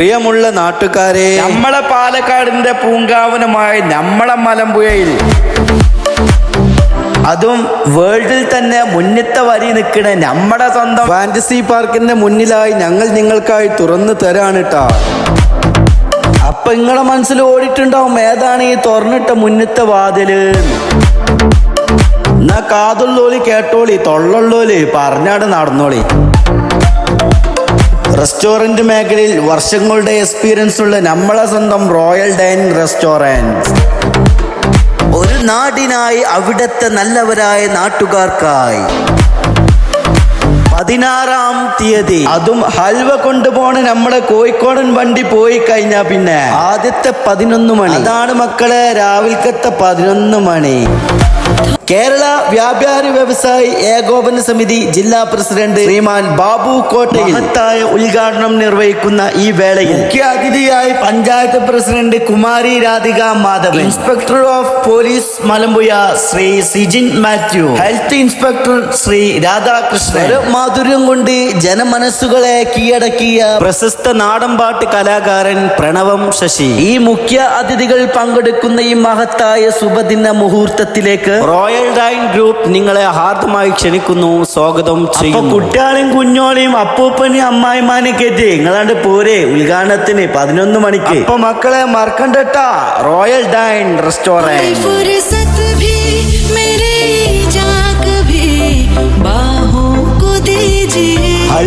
പ്രിയമുള്ള നാട്ടുകാരെ. നമ്മളെ പാലക്കാടിന്റെ പൂങ്കാവനമായ നമ്മളെ മലമ്പുഴയിൽ. അതും വേൾഡിൽ തന്നെ മുന്നിത്തെ വരി നിൽക്കണ നമ്മുടെ സ്വന്തം ഫാന്റസി പാർക്കിന്റെ മുന്നിലായി ഞങ്ങൾ നിങ്ങൾക്കായി തുറന്നു തരാണ് കേട്ടോ അപ്പൊ നിങ്ങളെ മനസ്സിൽ ഓടിയിട്ടുണ്ടാവും ഏതാണ് ഈ തുറന്നിട്ട മുന്നത്തെ വാതിൽ? എന്നാ കാതുള്ളോലി കേട്ടോളി തൊള്ളുള്ളോലി പറഞ്ഞാട് നടന്നോളി. റെസ്റ്റോറന്റ് മേഖലയിൽ വർഷങ്ങളുടെ എക്സ്പീരിയൻസ് ഉള്ള നമ്മളെ സ്വന്തം റോയൽ ഡൈനിങ് റെസ്റ്റോറന്റ് ഒരു നാടിനായി അവിടുത്തെ നല്ലവരായ നാട്ടുകാർക്കായി. പതിനാറാം തീയതി. അതും ഹൽവ കൊണ്ടുപോണ നമ്മുടെ കോഴിക്കോടൻ വണ്ടി പോയി കഴിഞ്ഞാ പിന്നെ. ആദ്യത്തെ പതിനൊന്ന് മണി. അതാണ് മക്കളെ രാവിലത്തെ പതിനൊന്ന് മണി. കേരള വ്യാപാരി വ്യവസായി ഏകോപന സമിതി ജില്ലാ പ്രസിഡന്റ് ശ്രീമാൻ ബാബു കോട്ടയിൽ മഹത്തായ ഉദ്ഘാടനം നിർവഹിക്കുന്ന ഈ വേളയിൽ മുഖ്യ അതിഥിയായി panchayat president Kumari Radhika Madhavan inspector of police Malampuzha Shri Sijin Mathew health inspector Shri Radhakrishnan മാധുര്യം കൊണ്ട് ജനമനസ്സുകളെ കീഴടക്കിയ പ്രശസ്ത നാടൻപാട്ട് കലാകാരൻ പ്രണവം ശശി. ഈ മുഖ്യ അതിഥികൾ പങ്കെടുക്കുന്ന ഈ മഹത്തായ ശുഭദിന മുഹൂർത്തത്തിലേക്ക് റോയൽ ഡൈൻ ഗ്രൂപ്പ് നിങ്ങളെ ഹാർദമായി ക്ഷണിക്കുന്നു സ്വാഗതം ചെയ്യുന്നു. കുട്ടികളെയും കുഞ്ഞോളെയും അപ്പൂപ്പനെയും അമ്മായിമാനെ കയറ്റി നിങ്ങളാണ്ട് പോരെ ഉദ്ഘാടനത്തിന് പതിനൊന്ന് മണിക്ക്. അപ്പൊ മക്കളെ മറക്കണ്ടട്ടാ റോയൽ ഡൈൻ റെസ്റ്റോറന്റ്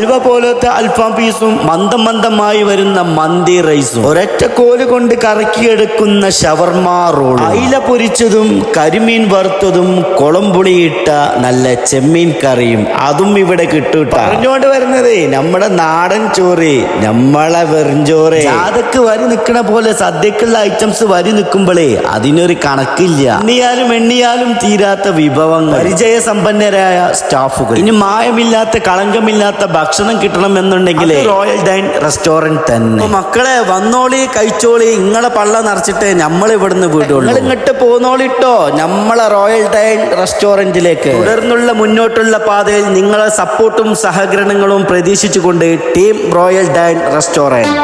ഹൽവ പോലത്തെ അൽഫാം പീസും മന്ദം മന്ദമായി വരുന്ന മന്തി റൈസും. ഒരൊറ്റ കോൽ കൊണ്ട് കറക്കിയെടുക്കുന്ന ഷവർമ റോൾ അയില പൊരിച്ചതും കരിമീൻ വറുത്തതും കുളമ്പുളിയിട്ട നല്ല ചെമ്മീൻ കറിയും അതും ഇവിടെ കിട്ടൂട്ട പറഞ്ഞോണ്ട് വരുന്നതേ നമ്മുടെ നാടൻ ചോറ് നമ്മളെ വെറുംചോറ് അതൊക്കെ വരി നിൽക്കണ പോലെ സദ്യക്കുള്ള ഐറ്റംസ് വരി നിൽക്കുമ്പോഴേ അതിനൊരു കണക്കില്ല. എണ്ണിയാലും എണ്ണിയാലും തീരാത്ത വിഭവങ്ങൾ. പരിചയ സമ്പന്നരായ സ്റ്റാഫുകൾ. ഇനി മായമില്ലാത്ത കളങ്കമില്ലാത്ത ഭക്ഷണം കിട്ടണം എന്നുണ്ടെങ്കിൽ റോയൽ ഡൈൻ റെസ്റ്റോറന്റ് തന്നെ. മക്കളെ വന്നോളി കഴിച്ചോളി ഇങ്ങളെ പള്ള നിറച്ചിട്ട് നമ്മൾ ഇവിടുന്ന് വീടുള്ളൂ. ഇങ്ങോട്ട് പോന്നോളിട്ടോ നമ്മളെ റോയൽ ഡൈൻ റെസ്റ്റോറന്റിലേക്ക് തുടർന്നുള്ള മുന്നോട്ടുള്ള പാതയിൽ നിങ്ങളെ സപ്പോർട്ടും സഹകരണങ്ങളും പ്രതീക്ഷിച്ചുകൊണ്ട് ടീം റോയൽ ഡൈൻ റെസ്റ്റോറന്റ്